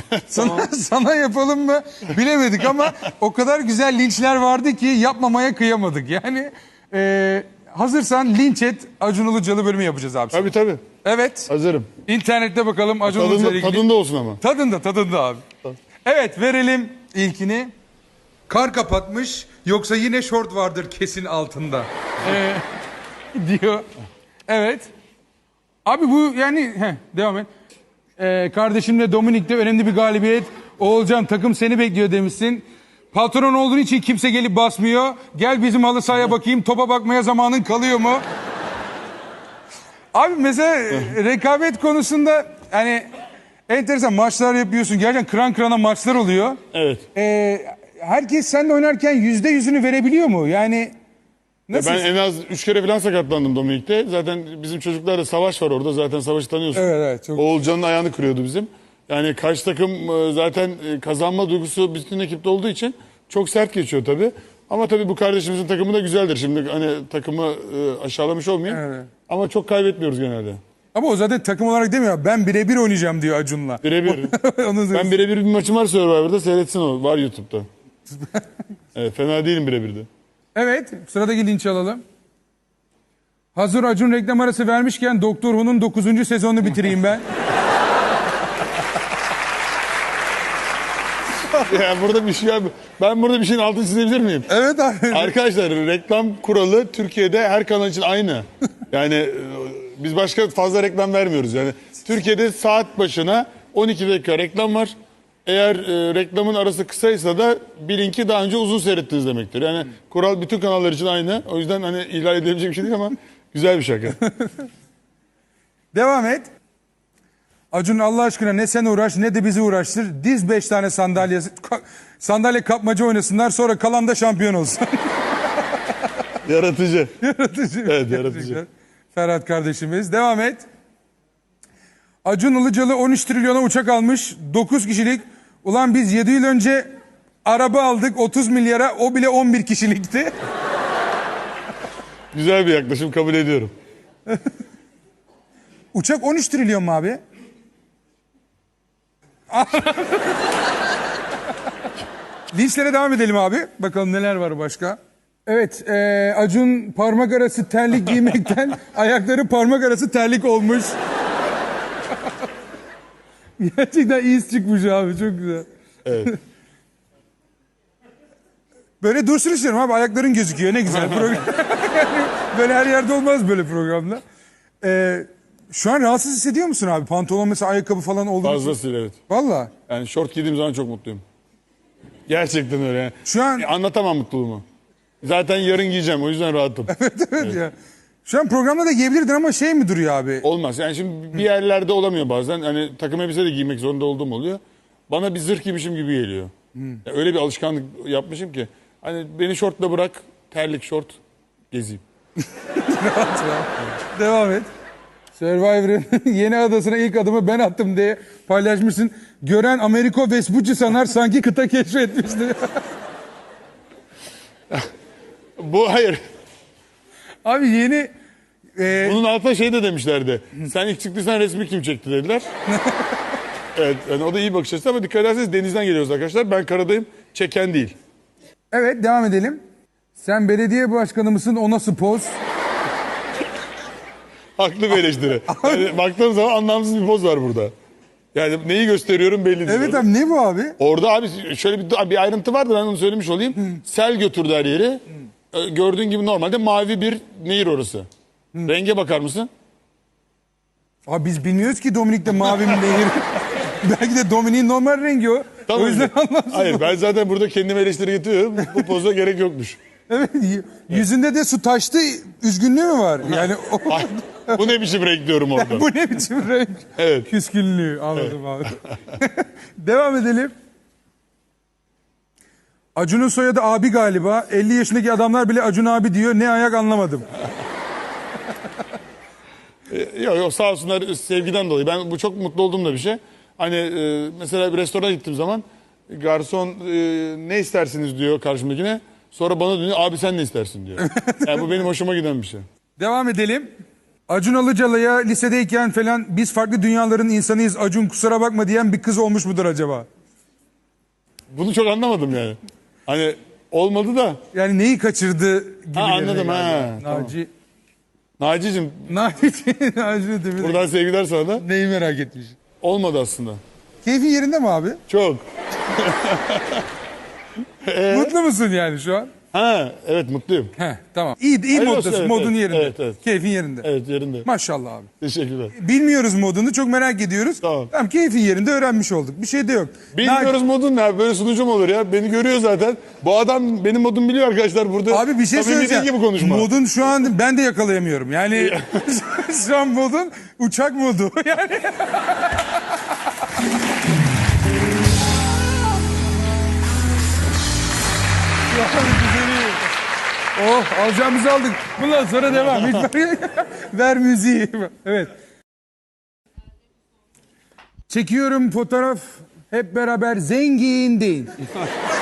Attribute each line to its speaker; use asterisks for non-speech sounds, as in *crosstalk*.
Speaker 1: *laughs* sana, sana yapalım mı bilemedik ama o kadar güzel linçler vardı ki yapmamaya kıyamadık. Yani e, hazırsan linç et Acun Ilıcalı bölümü yapacağız abi.
Speaker 2: Tabii tabii.
Speaker 1: Evet.
Speaker 2: Hazırım.
Speaker 1: İnternette bakalım Acun Ilıcalı
Speaker 2: Tadında,
Speaker 1: ilgili.
Speaker 2: tadında olsun ama.
Speaker 1: Tadında tadında abi. Evet verelim ilkini. Kar kapatmış yoksa yine şort vardır kesin altında. *laughs* Ee, diyor. Evet. Abi bu yani heh, devam et. Ee, kardeşimle Dominik'te önemli bir galibiyet. Oğulcan takım seni bekliyor demişsin. Patron olduğun için kimse gelip basmıyor. Gel bizim halı sahaya bakayım topa bakmaya zamanın kalıyor mu? Abi mesela rekabet konusunda hani enteresan maçlar yapıyorsun. Gerçekten kıran kırana maçlar oluyor.
Speaker 2: Evet.
Speaker 1: Ee, herkes seninle oynarken yüzde yüzünü verebiliyor mu? Yani nasıl?
Speaker 2: Ben en az 3 kere falan sakatlandım Dominik'te. Zaten bizim çocuklarla savaş var orada. Zaten savaşı tanıyorsun.
Speaker 1: Evet evet çok
Speaker 2: Oğulcan'ın ayağını kırıyordu bizim. Yani karşı takım e, zaten e, kazanma duygusu bütün ekipte olduğu için çok sert geçiyor tabii. Ama tabii bu kardeşimizin takımı da güzeldir. Şimdi hani takımı e, aşağılamış olmayayım.
Speaker 1: Evet.
Speaker 2: Ama çok kaybetmiyoruz genelde.
Speaker 1: Ama o zaten takım olarak demiyor. Ben birebir oynayacağım diyor Acun'la.
Speaker 2: Birebir. *laughs* Ben birebir bir maçım var Survivor'da seyretsin o. Var YouTube'da. *laughs* evet, fena değilim birebir de.
Speaker 1: Evet sıradaki linç alalım. Hazır Acun reklam arası vermişken Doktor Who'nun 9. sezonunu bitireyim ben. *laughs*
Speaker 2: ya burada bir şey ben burada bir şeyin altını çizebilir miyim?
Speaker 1: evet abi.
Speaker 2: Arkadaşlar reklam kuralı Türkiye'de her kanal için aynı. Yani e, biz başka fazla reklam vermiyoruz. Yani Türkiye'de saat başına 12 dakika reklam var. Eğer e, reklamın arası kısaysa da bilin ki daha önce uzun seyrettiniz demektir. Yani kural bütün kanallar için aynı. O yüzden hani ihlal edilebilecek bir şey değil ama güzel bir şaka. *laughs*
Speaker 1: Devam et. Acun Allah aşkına ne sen uğraş ne de bizi uğraştır. Diz 5 tane sandalye sandalye kapmaca oynasınlar sonra kalan da şampiyon olsun. *laughs*
Speaker 2: yaratıcı. *laughs*
Speaker 1: yaratıcı.
Speaker 2: Evet, yaratıcı.
Speaker 1: Ferhat kardeşimiz. Devam et. Acun Ilıcalı 13 trilyona uçak almış. 9 kişilik. Ulan biz 7 yıl önce araba aldık 30 milyara. O bile 11 kişilikti. *laughs*
Speaker 2: Güzel bir yaklaşım kabul ediyorum. *laughs*
Speaker 1: Uçak 13 trilyon mu abi? *laughs* Linçlere devam edelim abi. Bakalım neler var başka. Evet, eee, Acun parmak arası terlik giymekten ayakları parmak arası terlik olmuş. Gerçekten iyi çıkmış abi, çok güzel.
Speaker 2: Evet. *laughs*
Speaker 1: Böyle dursun istiyorum abi, ayakların gözüküyor, ne güzel program. *laughs* böyle her yerde olmaz böyle programda. Eee, şu an rahatsız hissediyor musun abi? Pantolon mesela ayakkabı falan oldu mu?
Speaker 2: Fazlasıyla evet.
Speaker 1: Valla.
Speaker 2: Yani şort giydiğim zaman çok mutluyum. Gerçekten öyle. Yani.
Speaker 1: Şu an
Speaker 2: E, Anlatamam mutluluğumu. Zaten yarın giyeceğim o yüzden rahatım. *laughs*
Speaker 1: evet ya. Şu an programda da giyebilirdin ama şey mi duruyor abi?
Speaker 2: Olmaz. Yani şimdi bir yerlerde olamıyor bazen. Hani takım elbise de giymek zorunda olduğum oluyor. Bana bir zırh giymişim gibi geliyor. Ya öyle bir alışkanlık yapmışım ki. Hani beni şortla bırak, terlik şort gezeyim. *laughs*
Speaker 1: Devam et. Survivor'ın *laughs* yeni adasına ilk adımı ben attım diye paylaşmışsın. Gören Ameriko Vespucci sanar sanki kıta keşfetmişti. *laughs*
Speaker 2: Bu hayır.
Speaker 1: Abi yeni e,
Speaker 2: Bunun altına şey de demişlerdi. Sen ilk çıktıysan resmi kim çekti dediler. *laughs* evet yani o da iyi bakış açısı ama dikkat ederseniz denizden geliyoruz arkadaşlar. Ben karadayım. Çeken değil.
Speaker 1: evet devam edelim. Sen belediye başkanı mısın o nasıl poz?
Speaker 2: Haklı bir eleştiri. *laughs* Yani baktığım zaman anlamsız bir poz var burada. Yani neyi gösteriyorum belli değil.
Speaker 1: Evet abi ne bu abi?
Speaker 2: Orada abi şöyle bir, bir ayrıntı vardı ben onu söylemiş olayım. Sel götürdü her yeri. Gördüğün gibi normalde mavi bir nehir orası. Renge bakar mısın?
Speaker 1: Abi biz bilmiyoruz ki Dominik'te mavi mi nehir. *laughs* Belki de Dominik'in normal rengi o. o yüzden anlamsız.
Speaker 2: Hayır ben zaten burada kendime eleştiri getiriyorum. *laughs* Bu poza gerek yokmuş.
Speaker 1: Evet, y- yüzünde de su taştı üzgünlüğü mü var? Yani *laughs* o,
Speaker 2: Ay, bu ne biçim renk diyorum orada.
Speaker 1: bu ne biçim renk?
Speaker 2: Evet.
Speaker 1: Küskünlüğü anladım abi. Devam edelim. Acun'un soyadı abi galiba. 50 yaşındaki adamlar bile Acun abi diyor. Ne ayak anlamadım.
Speaker 2: Ee, Yok yok sağ olsunlar sevgiden dolayı. Ben bu çok mutlu olduğum da bir şey. Hani e, mesela bir restorana gittiğim zaman garson e, ne istersiniz diyor karşımdakine. Sonra bana dönüyor abi sen ne istersin diyor. *laughs* Yani bu benim hoşuma giden bir şey.
Speaker 1: Devam edelim. Acun Ilıcalı'ya lisedeyken falan biz farklı dünyaların insanıyız Acun kusura bakma diyen bir kız olmuş mudur acaba?
Speaker 2: Bunu çok anlamadım yani. Hani olmadı da.
Speaker 1: Yani neyi kaçırdı gibi.
Speaker 2: Ha, anladım, ha, tamam.
Speaker 1: Naci.
Speaker 2: Naci'cim
Speaker 1: Naci. *laughs* Naci Demir.
Speaker 2: buradan sevgiler sana da.
Speaker 1: Neyi merak etmiş.
Speaker 2: Olmadı aslında.
Speaker 1: Keyfin yerinde mi abi?
Speaker 2: Çok. *laughs*
Speaker 1: Mutlu musun yani şu an?
Speaker 2: Ha evet mutluyum.
Speaker 1: He tamam. İyi, iyi
Speaker 2: Hayırlı
Speaker 1: moddasın.
Speaker 2: olsun, evet,
Speaker 1: modun
Speaker 2: evet.
Speaker 1: yerinde.
Speaker 2: Evet, evet.
Speaker 1: Keyfin yerinde.
Speaker 2: Evet yerinde.
Speaker 1: Maşallah abi.
Speaker 2: Teşekkürler.
Speaker 1: Bilmiyoruz modunu çok merak ediyoruz.
Speaker 2: Tamam.
Speaker 1: keyfin yerinde öğrenmiş olduk. Bir şey de yok.
Speaker 2: Bilmiyoruz modun ne? Böyle sunucum olur ya. Beni görüyor zaten. Bu adam benim modumu biliyor arkadaşlar burada.
Speaker 1: Abi bir şey
Speaker 2: samimi değil
Speaker 1: söyleyeceğim.
Speaker 2: gibi konuşma.
Speaker 1: Modun şu an ben de yakalayamıyorum. Yani *laughs* şu an modun uçak modu. *laughs* Yani Oh alacağımızı aldık. Bundan sonra devam. Hiç *laughs* ver, ver müziği. Evet. Çekiyorum fotoğraf. Hep beraber zengin değil. *laughs*